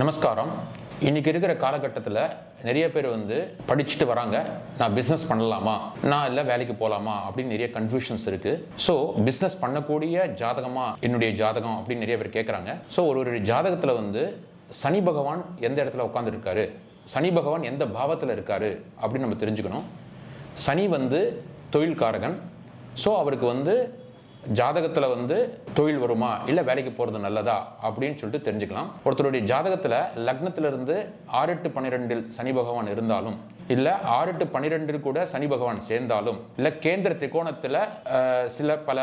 நமஸ்காரம். இன்னைக்கு இருக்கிற காலகட்டத்தில் நிறைய பேர் வந்து படிச்சுட்டு வராங்க. நான் பிஸ்னஸ் பண்ணலாமா? நான் இல்லை வேலைக்கு போகலாமா அப்படின்னு நிறைய கன்ஃபியூஷன்ஸ் இருக்கு. ஸோ பிஸ்னஸ் பண்ணக்கூடிய ஜாதகமா என்னுடைய ஜாதகம் அப்படின்னு நிறைய பேர் கேட்குறாங்க ஸோ ஒரு ஒரு ஜாதகத்தில் வந்து சனி பகவான் எந்த இடத்துல உட்காந்துருக்காரு சனி பகவான் எந்த பாவத்தில் இருக்காரு? அப்படின்னு நம்ம தெரிஞ்சுக்கணும். சனி வந்து தொழில்காரகன். ஸோ அவருக்கு வந்து ஜாதகத்தில் வந்து தொழில் வருமா? இல்லை வேலைக்கு போகிறது நல்லதா? அப்படின்னு சொல்லிட்டு தெரிஞ்சுக்கலாம். ஒருத்தருடைய ஜாதகத்தில் லக்னத்திலிருந்து ஆறு எட்டு பன்னிரெண்டில் சனி பகவான் இருந்தாலும் இல்லை ஆறு எட்டு பன்னிரெண்டில் கூட சனி பகவான் சேர்ந்தாலும் இல்லை கேந்திர திக்கோணத்தில் சில பல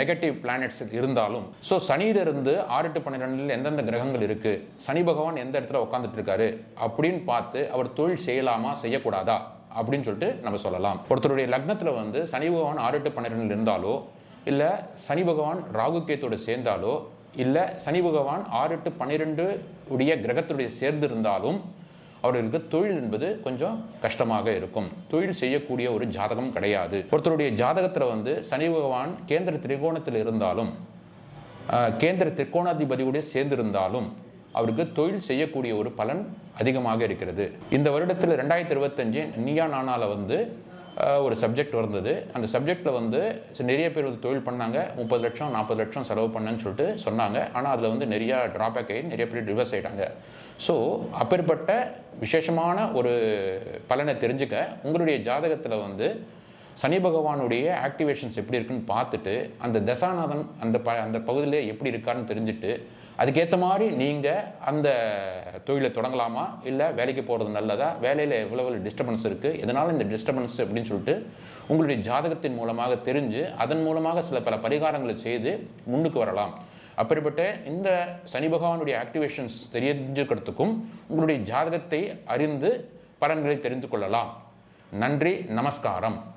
நெகட்டிவ் பிளானட்ஸ் இருந்தாலும் ஸோ சனியிலிருந்து ஆறு எட்டு பன்னிரெண்டில் எந்தெந்த கிரகங்கள் இருக்கு? சனி பகவான் எந்த இடத்துல உட்காந்துட்டு இருக்காரு அப்படின்னு பார்த்து அவர் தொழில் செய்யலாமா? செய்யக்கூடாதா? அப்படின்னு சொல்லிட்டு நம்ம சொல்லலாம். ஒருத்தருடைய லக்னத்தில் வந்து சனி பகவான் ஆறு எட்டு பன்னிரெண்டில் இருந்தாலோ இல்லை சனி பகவான் ராகு கேத்தோடு சேர்ந்தாலோ இல்லை சனி பகவான் ஆறு எட்டு பன்னிரெண்டு உடைய கிரகத்துடைய சேர்ந்து இருந்தாலும் அவர்களுக்கு தொழில் என்பது கொஞ்சம் கஷ்டமாக இருக்கும். தொழில் செய்யக்கூடிய ஒரு ஜாதகம் கிடையாது. ஒருத்தருடைய ஜாதகத்தில் வந்து சனி பகவான் கேந்திர திரிகோணத்தில் இருந்தாலும் கேந்திர திரிகோணாதிபதியுடைய சேர்ந்திருந்தாலும் அவருக்கு தொழில் செய்யக்கூடிய ஒரு பலன் அதிகமாக இருக்கிறது. இந்த வருடத்தில் ரெண்டாயிரத்தி இருபத்தஞ்சு நியா நானால வந்து ஒரு சப்ஜெக்ட் வந்தது அந்த சப்ஜெக்டில் வந்து நிறைய பேர் வந்து தொழில் பண்ணாங்க. முப்பது லட்சம் நாற்பது லட்சம் செலவு பண்ணேன்னு சொல்லிட்டு சொன்னாங்க. ஆனால் அதில் வந்து நிறையா ட்ராபேக் ஆகி நிறைய பேர் ரிவர்ஸ் ஆகிட்டாங்க ஸோ அப்பேற்பட்ட விசேஷமான ஒரு பலனை தெரிஞ்சுக்க உங்களுடைய ஜாதகத்தில் வந்து சனி பகவானுடைய ஆக்டிவேஷன்ஸ் எப்படி இருக்குன்னு பார்த்துட்டு அந்த தசாநாதன் அந்த ப அந்த பகுதியிலே எப்படி இருக்காருன்னு தெரிஞ்சுட்டு அதுக்கேற்ற மாதிரி நீங்கள் அந்த தொழிலை தொடங்கலாமா? இல்லை வேலைக்கு போகிறது நல்லதா? வேலையில் எவ்வளவு டிஸ்டர்பன்ஸ் இருக்குது எதனால் இந்த டிஸ்டர்பன்ஸ் அப்படின்னு சொல்லிட்டு உங்களுடைய ஜாதகத்தின் மூலமாக தெரிஞ்சு அதன் மூலமாக சில பல பரிகாரங்களை செய்து முன்னுக்கு வரலாம். அப்படிப்பட்ட இந்த சனி பகவானுடைய ஆக்டிவேஷன்ஸ் தெரிஞ்சுக்கிறதுக்கும் உங்களுடைய ஜாதகத்தை அறிந்து பலன்களை தெரிந்து கொள்ளலாம். நன்றி நமஸ்காரம்.